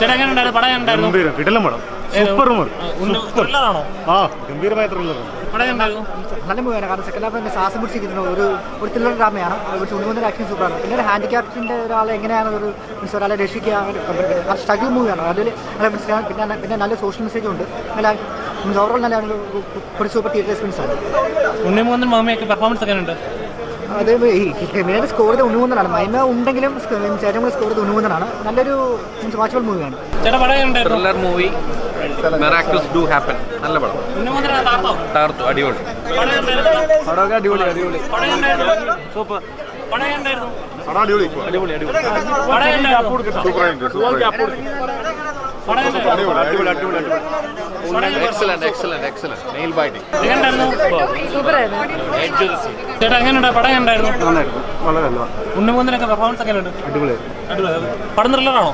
ചേട്ടാ എങ്ങനെ ഉണ്ടായിരുന്നു? പടം ഉണ്ടായിരുന്നു? ഗംഭീരം. കിടലം പടം. സൂപ്പർ മൂവി ത്രില്ലറാണോ? ആ ഗംഭീരമായ ത്രില്ലർ. പടം ഉണ്ടായിരുന്നു? നല്ല മൂവിയാണ് കാരണം സെക്കൻഡ് ഹാഫ് തന്നെ ശ്വാസം പിടിച്ചിരിക്കുന്ന ഒരു ഒരു ത്രില്ലർ ഡ്രാമയാണ് ഒരു ചുണ്ടുമുന്ന ആക്ഷൻ സൂപ്പറാണ് പിന്നെ ഒരു ഹാൻഡിക്യാപ്റ്റിന്റെ ഒരാളെ എങ്ങനെയാണ് ഒരു മീൻസ് ഒരാളെ രക്ഷിക്കുക സ്ട്രഗിൾ മൂവിയാണ് അതിൽ പിന്നെ പിന്നെ നല്ല സോഷ്യൽ മെസ്സേജും ഉണ്ട്. നല്ല മീൻസ് ഓവറോൾ നല്ല ഒരു സൂപ്പർ തിയേറ്റർ എക്സ്പീരിയൻസ് ആണ്. ഉണ്ണിമുഖൻ മാമയൊക്കെ പെർഫോമൻസ് ഒക്കെ ഉണ്ട് അത് മെയിനായിട്ട് സ്കോർ ചെയ്ത് ഉണ്ണുമുന്നതാണ് മൈമ ഉണ്ടെങ്കിലും ചേട്ടൻ കൂടെ സ്കോർ ചെയ്ത് ഉണ്ണുമുന്നതാണ് നല്ലൊരു മീൻസ് വാച്ചബിൾ മൂവിയാണ് thriller movie miracles do happen നല്ല പടം. താർത്തോ അടിപൊളി. പടമൊക്കെ അടിപൊളി അടിപൊളി. സൂപ്പർ. എങ്ങനെ അടിപൊളി അടിപൊളി സൂപ്പർ എങ്ങനെ ചേട്ടാ എങ്ങനെയുണ്ട്? പടം ഉണ്ണിമുഖനൊക്കെ പെർഫോമൻസ് ഒക്കെ ഉണ്ട് അടിപൊളി അടിപൊളി. പടം ത്രില്ലറാണോ